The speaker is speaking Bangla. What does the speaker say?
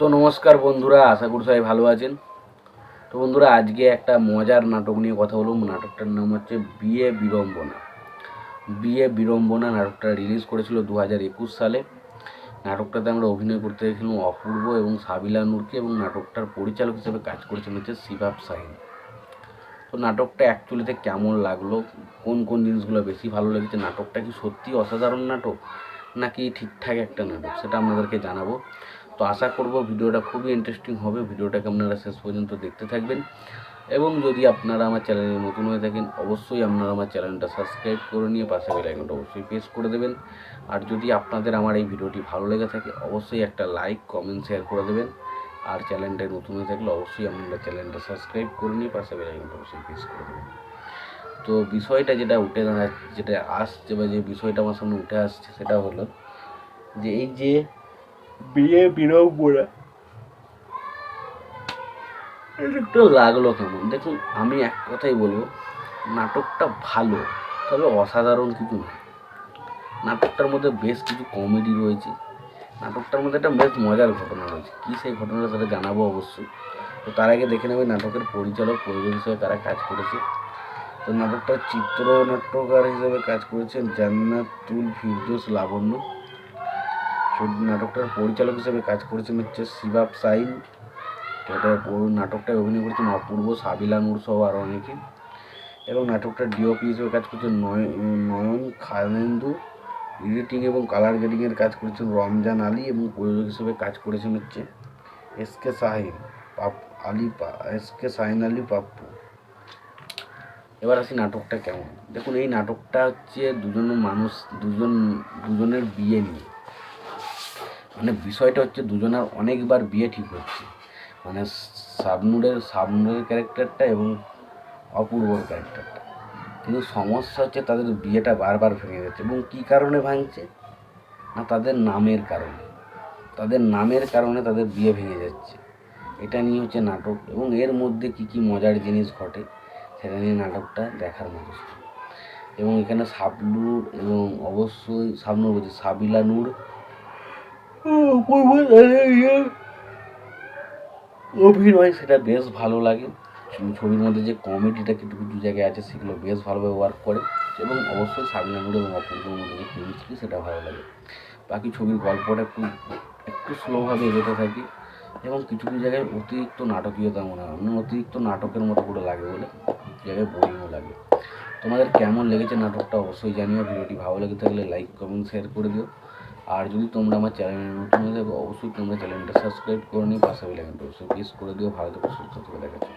তো নমস্কার বন্ধুরা, আশা করি সবাই ভালো আছেন। তো বন্ধুরা, আজকে একটা মজার নাটক নিয়ে কথা বলব। নাটকটার নাম হচ্ছে বিয়ে বিড়ম্বনা। বিয়ে বিড়ম্বনা নাটকটা রিলিজ করেছিল দু হাজার একুশ সালে। নাটকটাতে আমরা অভিনয় করতে দেখছিলাম অপূর্ব এবং সাবিলা নূরকে এবং নাটকটার পরিচালক হিসেবে কাজ করেছেন হচ্ছে শিবাব সাইন তো নাটকটা অ্যাকচুয়ালিতে কেমন লাগল? কোন কোন জিনিসগুলো বেশি ভালো লেগেছে? নাটকটা কি সত্যি অসাধারণ নাটক? নাকি ঠিকঠাক একটা নাটক? সেটা আপনাদেরকে জানাব। তো আশা করব ভিডিওটা খুবই ইন্টারেস্টিং হবে। ভিডিওটাকে আপনারা শেষ পর্যন্ত দেখতে থাকবেন। এবং যদি আপনারা আমার চ্যানেলে নতুন হয়ে থাকেন, অবশ্যই আপনারা আমার চ্যানেলটা সাবস্ক্রাইব করে নিয়ে পাশে বেল অবশ্যই প্রেস করে দেবেন। আর যদি আপনাদের আমার এই ভিডিওটি ভালো লেগে থাকে, অবশ্যই একটা লাইক কমেন্ট শেয়ার করে দেবেন। আর চ্যানেলটায় নতুন হয়ে থাকলে অবশ্যই আপনারা চ্যানেলটা সাবস্ক্রাইব করে নিয়ে পাশে বেল অবশ্যই প্রেস করে দেবেন। তো বিষয়টা যেটা উঠে দাঁড়া- যেটা আসছে বা যে বিষয়টা আমার সামনে উঠে আসছে, সেটা হলো যে এই যে বিয়ে বিড়ম্বনা একটু লাগল কেমন? দেখুন, আমি এক কথাই বলব, নাটকটা ভালো, তবে অসাধারণ কিছু না। নাটকটার মধ্যে বেশ কিছু কমেডি রয়েছে। নাটকটার মধ্যে একটা বেশ মজার ঘটনা রয়েছে। কী সেই ঘটনাটা সেটা জানাব অবশ্যই। তো তার আগে দেখে নেবে নাটকের পরিচালক পরিচালক হিসেবে কারা কাজ করেছে। তো নাটকটার চিত্রনাট্যকার হিসেবে কাজ করেছেন জান্নাতুল ফিরদৌস লাবণ্য। নাটকটার পরিচালক হিসেবে কাজ করেছেন হচ্ছে শিবাব সাইন। এটা নাটকটায় অভিনয় করেছেন অপূর্ব সাবিলা নূর সহ আরও অনেকে। এবং নাটকটার ডিওপি হিসেবে কাজ করছেন নয়- নয়ন খানেন্দু এডিটিং এবং কালার গ্রেডিংয়ের কাজ করেছেন রমজান আলী এবং প্রযোজক হিসেবে কাজ করেছেন হচ্ছে এস কে শাহিন পাপ আলী এস কে শাহিন আলী, পাপ্পু। এবার আসি নাটকটা কেমন? দেখুন, এই নাটকটা হচ্ছে দুজন মানুষ দুজন দুজনের বিয়ে নিয়ে। মানে বিষয়টা হচ্ছে দুজনের অনেকবার বিয়ে ঠিক হচ্ছে। মানে শাবনুরের শাবনুরের ক্যারেক্টারটা এবং অপূর্বর ক্যারেক্টারটা। কিন্তু সমস্যা হচ্ছে তাদের বিয়েটা বারবার ভেঙে যাচ্ছে এবং কী কারণে ভাঙছে? না তাদের নামের কারণে। তাদের নামের কারণে তাদের বিয়ে ভেঙে যাচ্ছে। এটা নিয়ে হচ্ছে নাটক এবং এর মধ্যে কী কী মজার জিনিস ঘটে সেটা নিয়ে নাটকটা দেখার মতো এবং এখানে সাবলুর এবং অবশ্যই সাবনুর বলছি সাবিলা নূর অভিনয়, সেটা বেশ ভালো লাগে। ছবির মধ্যে যে কমেডিটা কিছু কিছু জায়গায় আছে, সেগুলো বেশ ভালোভাবে ওয়ার্ক করে এবং অবশ্যই সাবিনা নূর এবং অপূর্বর মধ্যে যে কেমিস্ট্রি সেটা ভালো লাগে। বাকি ছবির গল্পটা একটু একটু স্লোভাবে এগোতে থাকি এবং কিছু কিছু জায়গায় অতিরিক্ত নাটকীয়তা মনে হয়। মানে অতিরিক্ত নাটকের মতো করে লাগে বলে জায়গায় বোরিংও লাগে। তোমাদের কেমন লেগেছে নাটকটা অবশ্যই জানিও। ভিডিওটি ভালো লেগে থাকলে লাইক কমেন্ট শেয়ার করে দিও। আর যদি তোমরা আমার চ্যানেলে নতুন হয়ে থাকো, অবশ্যই তোমরা চ্যানেলটা সাবস্ক্রাইব করে নিয়ে পাশে বেলাইকনটা অবশ্যই প্রেস করে দিও, ভালো সুস্থ থেকে দেখাচ্ছি